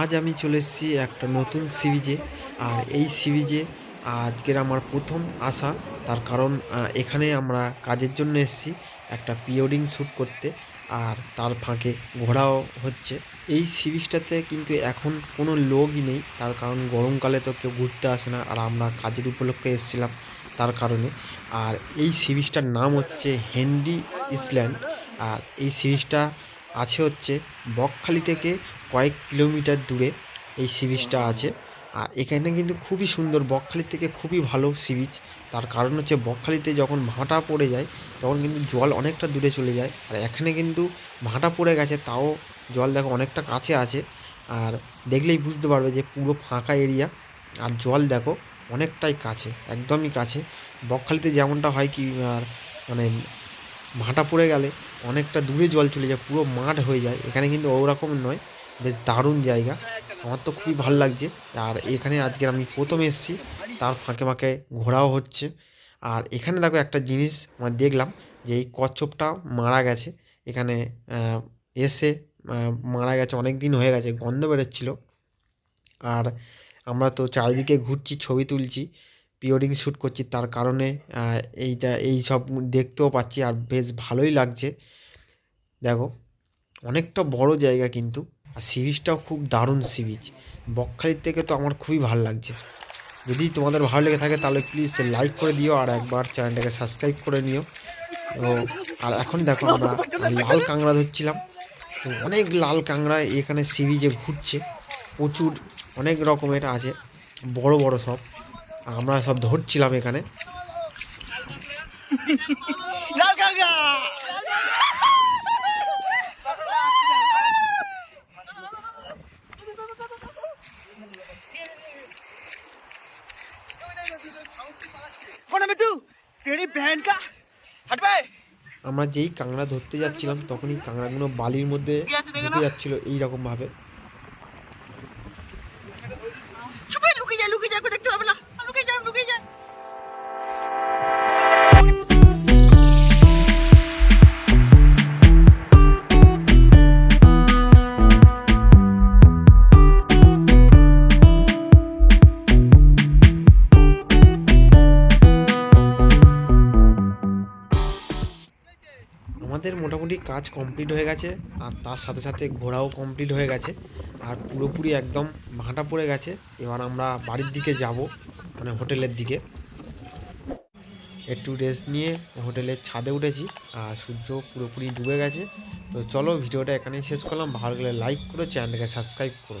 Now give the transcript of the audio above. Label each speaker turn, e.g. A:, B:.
A: আজ আমি চলে এসেছি একটা নতুন সিরিজে আর এই সিরিজে আজকের আমার প্রথম আসা। তার কারণ এখানে আমরা কাজের জন্য এসেছি, একটা পিওডিং শ্যুট করতে, আর তার ফাঁকে ঘোরাও হচ্ছে। এই সিরিজটাতে কিন্তু এখন কোনো লোকই নেই, তার কারণ গরমকালে তো কেউ ঘুরতে আসে না, আর আমরা কাজের উপলক্ষে এসেছিলাম তার কারণে। আর এই সিরিজটার নাম হচ্ছে হেনরি ইসল্যান্ড, আর এই সিরিজটা আছে হচ্ছে বকখালি থেকে কয়েক কিলোমিটার দূরে। এই সি বিচটা আছে। আর এখানে কিন্তু খুবই সুন্দর বকখালির থেকে খুবই ভালো সি বিচ তার কারণ হচ্ছে বকখালিতে যখন ভাঁটা পড়ে যায়, তখন কিন্তু জল অনেকটা দূরে চলে যায়। আর এখানে কিন্তু ভাঁটা পড়ে গেছে, তাও জল দেখো অনেকটা কাছে আছে। আর দেখলেই বুঝতে পারবে যে পুরো ফাঁকা এরিয়া আর জল দেখো অনেকটাই কাছে, একদমই কাছে। বকখালিতে যেমনটা হয় কি, আর মানে ভাঁটা পড়ে গেলে অনেকটা দূরে জল চলে যায়, পুরো মাঠ হয়ে যায়। এখানে কিন্তু ওরকম নয়, বেশ দারুণ জায়গা। আমার তো খুবই ভালো লাগছে। আর এখানে আজকের আমি প্রথম এসেছি, তার ফাঁকে ফাঁকে ঘোরাও হচ্ছে। আর এখানে দেখো একটা জিনিস আমার দেখলাম যে এই কচ্ছপটা মারা গেছে। এখানে এসে মারা গেছে, অনেক দিন হয়ে গেছে, গন্ধ বেরোচ্ছিল। আর আমরা তো চারিদিকে ঘুরছি, ছবি তুলছি প্রিওডিং শ্যুট করছি, তার কারণে এইটা, এই সব দেখতেও পাচ্ছি। আর বেশ ভালোই লাগছে। দেখো, অনেকটা বড় জায়গা কিন্তু। আর সি বিচটাও খুব দারুণ সি বিচ বকখালির থেকে তো আমার খুবই ভালো লাগছে। যদি তোমাদের ভালো লেগে থাকে তাহলে প্লিজ লাইক করে দিও আর একবার চ্যানেলটাকে সাবস্ক্রাইব করে নিও। তো আর এখন দেখো আমরা লাল কাঁকড়া ধরছিলাম। তো অনেক লাল কাঁকড়া এখানে সি বিচে ঘুরছে। প্রচুর, অনেক রকমের আছে। বড় বড় সব। আমরা সব ধরছিলাম এখানে।
B: লাল কাকা
A: আমরা যেই কাঁকড়া ধরতে যাচ্ছিলাম তখনই কাঁকড়াগুলো বালির মধ্যে ঢুকে। যাচ্ছিল এইরকমভাবে। আমাদের মোটামুটি কাজ কমপ্লিট হয়ে গেছে, আর তার সাথে সাথে ঘোরাও কমপ্লিট হয়ে গেছে, আর পুরোপুরি একদম ভাঁটা পড়ে গেছে। এবার আমরা বাড়ির দিকে যাব মানে হোটেলের দিকে। একটু রেস্ট নিয়ে হোটেলের ছাদে উঠেছি, আর সূর্য পুরোপুরি ডুবে গেছে। তো চলো ভিডিওটা এখানেই শেষ করলাম। ভালো লাগলে লাইক করো চ্যানেলটাকে সাবস্ক্রাইব করো।